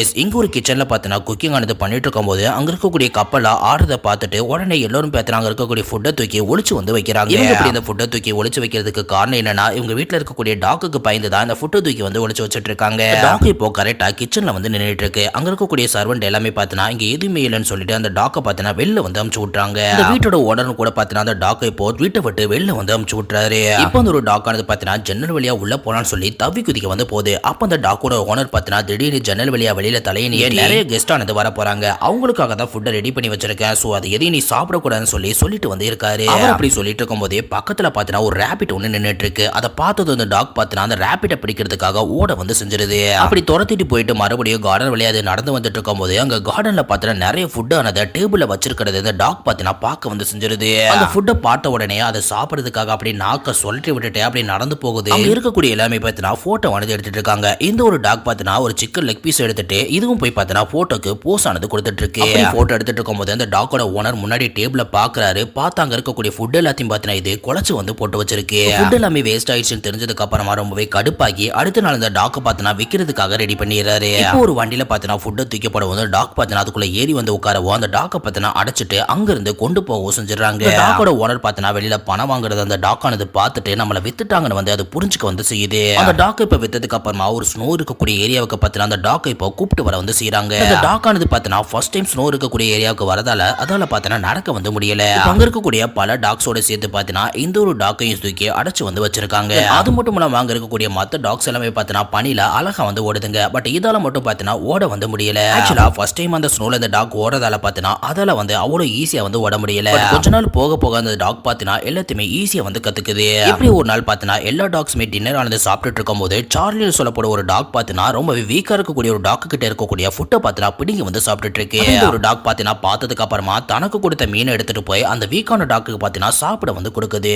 S இங்க ஒரு கிச்சன்ல பார்த்தீங்கன்னா குக்கிங் ஆனது பண்ணிட்டு இருக்கும்போது அங்க இருக்கக்கூடிய கப்பலா ஆடுறத பார்த்துட்டு உடனே எல்லாரும் பார்த்தீங்கன்னா அங்க இருக்கக்கூடிய ஃபுட்டை தூக்கி ஒளிச்சு வந்து வைக்கிறாங்க. இவங்க இப்படி இந்த ஃபுட்டை தூக்கி ஒளிச்சு வைக்கிறதுக்கு காரணம் என்னன்னா இவங்க வீட்ல இருக்கக்கூடிய டாக்குக்கு பயந்து தான் இந்த ஃபுட்டை தூக்கி வந்து ஒளிச்சு வச்சிட்டு இருக்காங்க டாக் இப்போ கரெக்டா கிச்சன்ல வந்து நின்றுட்டு இருக்கு. அங்க இருக்கக்கூடிய சர்வெண்ட் எல்லாமே பார்த்தீங்கன்னா இங்க எதுவுமே இல்லைன்னு சொல்லிட்டு அந்த டாக்கை பார்த்தீங்கன்னா வெளில வந்து அமுச்சு விட்றாங்க இந்த வீட்டோட உடனே கூட பார்த்தீங்கன்னா அந்த டாக்கை இப்போ வீட்டை விட்டு வெளில வந்து அமுச்சு விட்டுறாரு. இப்போ அந்த ஒரு டாக் ஆனது பார்த்தீங்கன்னா ஜன்னல் வழியா உள்ள போலான்னு சொல்லி தவி குதிக்க வந்து போகுது. அப்போ அந்த டாக்கோட ஓனர் பார்த்தீங்கன்னா திடீர்னு ஜன்னல் வழியா வெளியில தலையை நீட்டி நிறைய கெஸ்ட் ஆனது வர போறாங்க. அவங்களுக்காக தான் ஃபுட்டை ரெடி பண்ணி வச்சிருக்கேன் ஸோ அது எதையும் நீ சாப்பிடக்கூடாதுன்னு சொல்லி சொல்லிட்டு வந்து இருக்காரு. அவர் அப்படி சொல்லிட்டு இருக்கும்போதே பக்கத்துல பார்த்தீங்கன்னா ஒரு ரேபிட் ஒன்று நின்றுட்டு இருக்கு. அதை பார்த்தது அந்த டாக் பார்த்தீங்கன்னா அந்த ரேபிட்டை பிடிக்கிறதுக்காக ஓட வந்து செஞ்சிருது. அப்படி துரத்திட்டு போயிட்டு மறுபடியும் கார்டன் வழியா அது நடந்து வந்துட்டு இருக்கும்போது அங்க கார்டன்ல பார்த்தீங்கன்னா நிறைய ஃபுட் ஆனதை டேபிள்ல வச்சிருக்கிறது இந்த டாக் பார்த்தீங்கன்னா பார்க்க வந்து செஞ்சிருது. அந்த ஃபுட்டை பார்த்த உடனே அதை சாப்பிடுறதுக்காக அப்படி நாக்க சொல்லி விட்டுட்டு அப்படி நடந்து போகுது. இருக்கக்கூடிய எல்லாமே பார்த்தீங்கன்னா போட்டோ வந்து எடுத்துட்டு இருக்காங்க. இந்த ஒரு டாக் பார்த்தீங்கன்னா ஒரு சிக்கன் லெக் பீஸ் எடுத்துட்டு இதுவும் போய் பார்த்தீங்கன்னா போட்டோக்கு போஸ் ஆனது கொடுத்துட்டு இருக்கு போட்டோ எடுத்துட்டு இருக்கும்போது அந்த டாக்கோட ஓனர் முன்னாடி டேபிள பாக்குறாரு. பார்த்து அங்க இருக்கக்கூடிய ஃபுட் எல்லாத்தையும் பார்த்தீங்கன்னா இது குழச்சு வந்து போட்டு வச்சிருக்கு. ஃபுட் எல்லாமே வேஸ்ட் ஆயிடுச்சுன்னு தெரிஞ்சதுக்கு அப்புறமா ரொம்பவே கடுப்பாகி அடுத்த நாள் அந்த டாக்கை பார்த்தீங்கன்னா விற்கிறதுக்காக ரெடி பண்ணிடுறாரு. ஒரு வண்டியில பார்த்தீங்கன்னா ஃபுட்டை தூக்கி போடவும் டாக் பார்த்தீங்கன்னா அதுக்குள்ள ஏறி வந்து உட்காரவும் அந்த டாக்கை பார்த்தீங்கன்னா அடைச்சிட்டு அங்க இருந்து கொண்டு போகவும் செஞ்சிடறாங்க. டாக்கோட ஓனர் பார்த்தீங்கன்னா வெளியில பணம் வாங்குறது அந்த டாக் ஆனது பார்த்துட்டு நம்மளை வித்துட்டாங்கன்னு வந்து அது புரிஞ்சுக்க வந்து செய்யுது. அந்த டாக் இப்ப வித்ததுக்கு அப்புறமா ஒரு ஸ்னோ இருக்கக்கூடிய ஏரியாவுக்கு பார்த்தீங்கன்னா அந்த டாக்கை இப்போ கூப்பிட்டு வர வந்து செய்றாங்க. அந்த டாக் ஆனது பார்த்தீங்கன்னா ஃபர்ஸ்ட் டைம் ஸ்னோ இருக்கக்கூடிய ஏரியாவுக்கு வரதால அதால பார்த்தீங்கன்னா நடக்க வந்து முடியல. அங்க இருக்கக்கூடிய பல டாக்ஸோட சேர்த்து பார்த்தீங்கன்னா இந்த ஒரு டாக்கையும் தூக்கி அடைச்சு வந்து வச்சிருக்காங்க. அது மட்டும் இல்லாம அங்க இருக்கக்கூடிய மத்த டாக்ஸ் எல்லாமே பார்த்தீங்கன்னா பனியில அழகா வந்து ஓடுதுங்க. பட் இதால மட்டும் பார்த்தீங்கன்னா ஓட வந்து முடியல. ஆக்சுவலா ஃபர்ஸ்ட் டைம் அந்த ஸ்னோல இந்த டாக் ஓடுறதால பார்த்தீங்கன்னா அதால வந்து அவ்வளோ ஈஸியா வந்து ஓட முடியல. கொஞ்ச நாள் போக போக அந்த டாக் பார்த்தீங்கன்னா எல்லாத்தையுமே ஈஸியா வந்து கத்துக்குது. இப்படி ஒரு நாள் பார்த்தீங்கன்னா எல்லா டாக்ஸுமே டின்னர் ஆனது சாப்பிட்டுட்டு இருக்கும்போது சார்லியில் சொல்லப்பட ஒரு டாக் பார்த்தீங்கன்னா ரொம்பவே வீக்கா இருக்கக்கூடிய ஒரு டாக் கிட்ட இருக்கக்கூடிய ஃபுட்டை பார்த்தீங்கன்னா பிடிங்கி வந்து சாப்பிட்டுட்டு இருக்கு ஒரு டாக் பார்த்தீங்கன்னா பார்த்ததுக்கு அப்புறமா தனக்கு கொடுத்த மீனை எடுத்துட்டு போய் அந்த வீக்கான டாக்கு பார்த்தீங்கன்னா சாப்பிட வந்து கொடுக்குது.